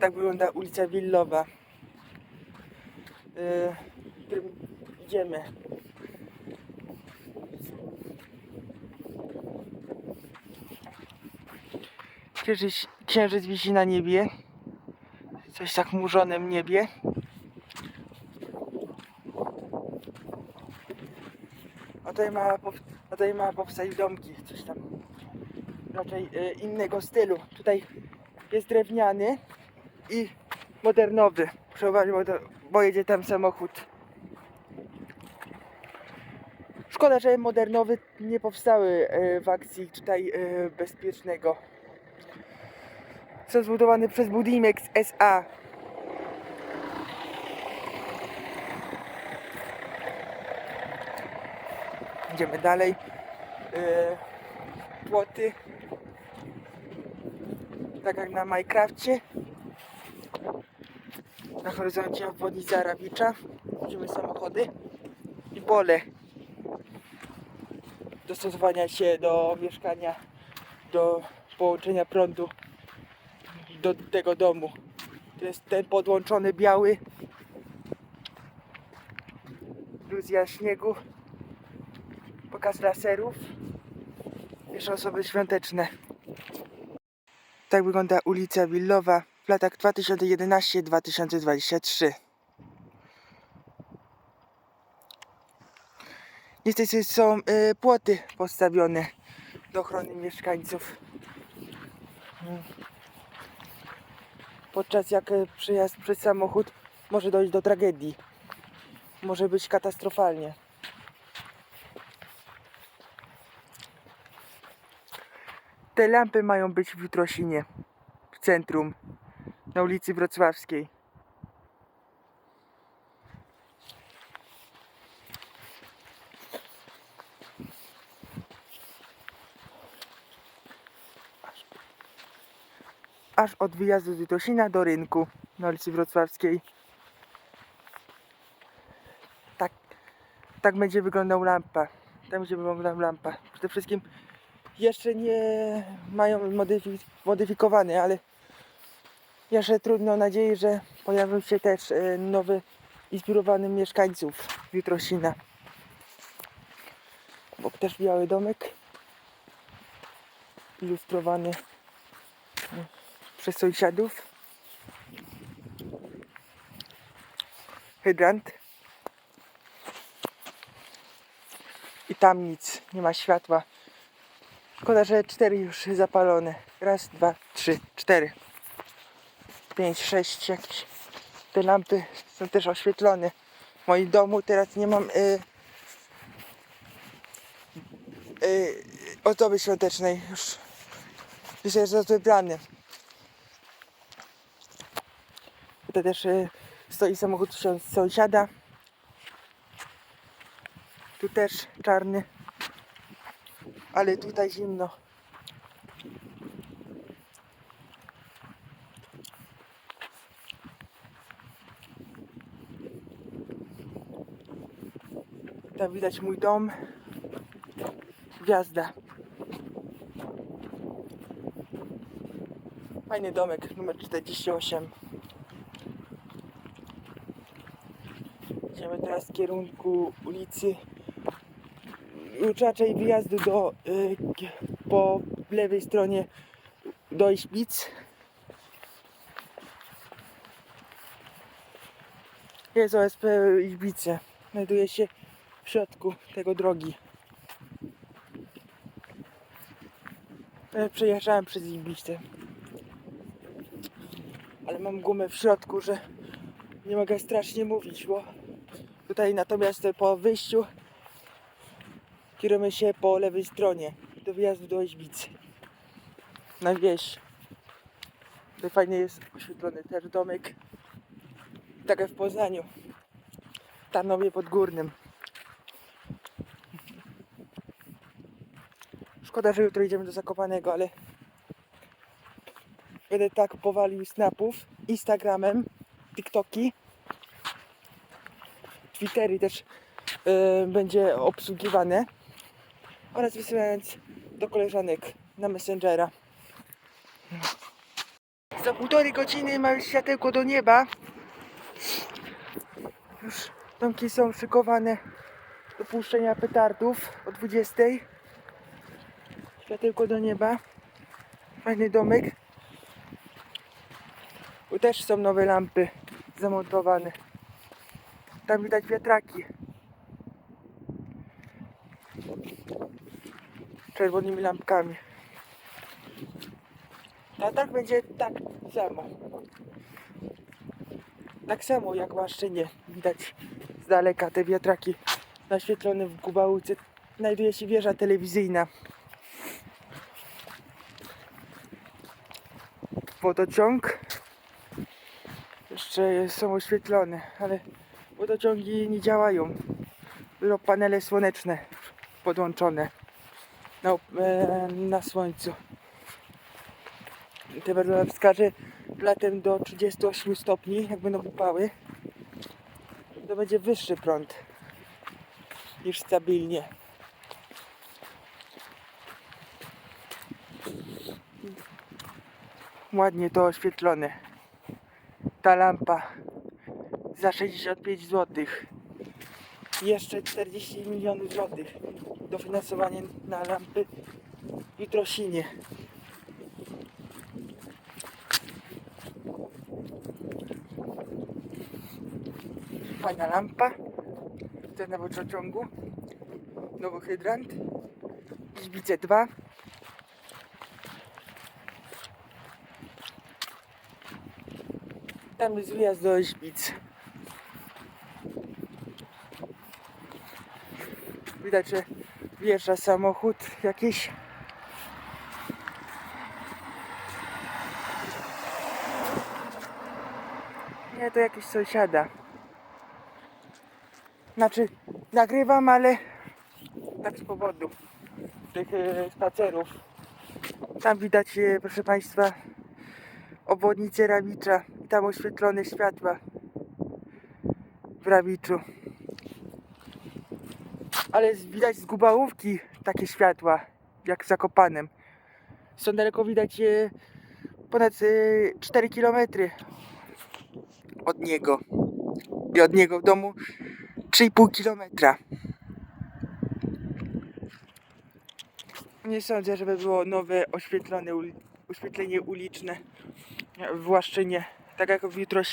Tak wygląda ulica Willowa. Yy, idziemy. Księżyc, księżyc wisi na niebie. Coś zachmurzonym niebie. A tutaj ma, a tutaj ma powstać domki, coś tam raczej e, innego stylu. Tutaj jest drewniany i modernowy. Przeważnie, bo, jedzie tam samochód. Szkoda, że modernowy nie powstały e, w akcji tutaj e, bezpiecznego. Są zbudowany przez Budimex SA. Idziemy dalej. E, płoty. Tak jak na Minecrafcie. Na horyzoncie obwodnica Rawicza. Widzimy samochody i pole. Dostosowania się do mieszkania, do połączenia prądu do tego domu. To jest ten podłączony biały. Iluzja śniegu. Pokaz laserów. Jeszcze osoby świąteczne. Tak wygląda ulica Willowa w latach 2011-2023. Niestety są y, płoty postawione do ochrony mieszkańców. Podczas jak y, przejazd przez samochód może dojść do tragedii. Może być katastrofalnie. Te lampy mają być w Jutrosinie, w centrum, na ulicy Wrocławskiej. Aż od wyjazdu z Jutrosina do rynku na ulicy Wrocławskiej. Tak, tak będzie wyglądał lampa. Tak będzie wyglądał lampa. Przede wszystkim jeszcze nie mają modyfi- modyfikowane, ale jeszcze trudno nadzieję, że pojawią się też e, nowe inspirowany mieszkańców Jutrosina. Obok też biały domek ilustrowany e, przez sąsiadów. Hydrant. I tam nic, nie ma światła. Szkoda, że cztery już zapalone. Raz, dwa, trzy, cztery. Pięć, sześć jakieś. Te lampy są też oświetlone. W moim domu teraz nie mam y, y, ozdoby świątecznej. Już, już jest wybrany. Tutaj też y, stoi samochód sąs- sąsiada. Tu też czarny ale tutaj zimno. Tam widać mój dom. Gwiazda. Fajny domek, numer 48. Idziemy teraz w kierunku ulicy raczej wyjazdu do y, po lewej stronie do Iśpic. Jest OSP Iśbice. Znajduje się w środku tego drogi. E, Przejeżdżałem przez Iśbicę. Ale mam gumę w środku, że nie mogę strasznie mówić, bo tutaj natomiast po wyjściu kierujemy się po lewej stronie do wyjazdu do Ośbicy. Na wieś. Tutaj fajnie jest oświetlony też domek. Tak jak w Poznaniu. Tarnowie Podgórnym. Szkoda, że jutro idziemy do Zakopanego, ale będę tak powalił snapów, Instagramem, TikToki, Twittery też yy, będzie obsługiwane oraz wysyłając do koleżanek na Messengera. Za półtorej godziny ma światełko do nieba. Już domki są szykowane do puszczenia petardów o 20. Światełko do nieba. Fajny domek. Tu też są nowe lampy zamontowane. Tam widać wiatraki. Czerwonymi lampkami. A tak będzie tak samo. Tak samo jak w Maszczynie. Widać z daleka te wiatraki naświetlone w Gubałce. Znajduje się wieża telewizyjna. Wodociąg. Jeszcze są oświetlone, ale wodociągi nie działają. Tylko panele słoneczne podłączone na, e, na słońcu. Temperatura wskaże latem do 38 stopni, jak będą upały. To będzie wyższy prąd niż stabilnie. Ładnie to oświetlone. Ta lampa za 65 zł. Jeszcze 40 milionów złotych. Dofinansowanie na lampy w Jutrosinie. Fajna lampa. Ten na wodociągu. Nowy hydrant. Gliwice 2. Tam jest wyjazd do Źbic. Widać, że wjeżdża samochód jakiś. Nie, to jakiś sąsiada. Znaczy, nagrywam, ale tak z powodu tych e, spacerów. Tam widać, e, proszę Państwa, obwodnicę Rawicza tam oświetlone światła w Rawiczu. Ale widać z Gubałówki takie światła, jak w Zakopanem. Stąd daleko widać ponad e, 4 km od niego. I od niego w domu 3,5 kilometra. Nie sądzę, żeby było nowe oświetlone oświetlenie uliczne w Łaszczynie, tak jak w Jutrosinie.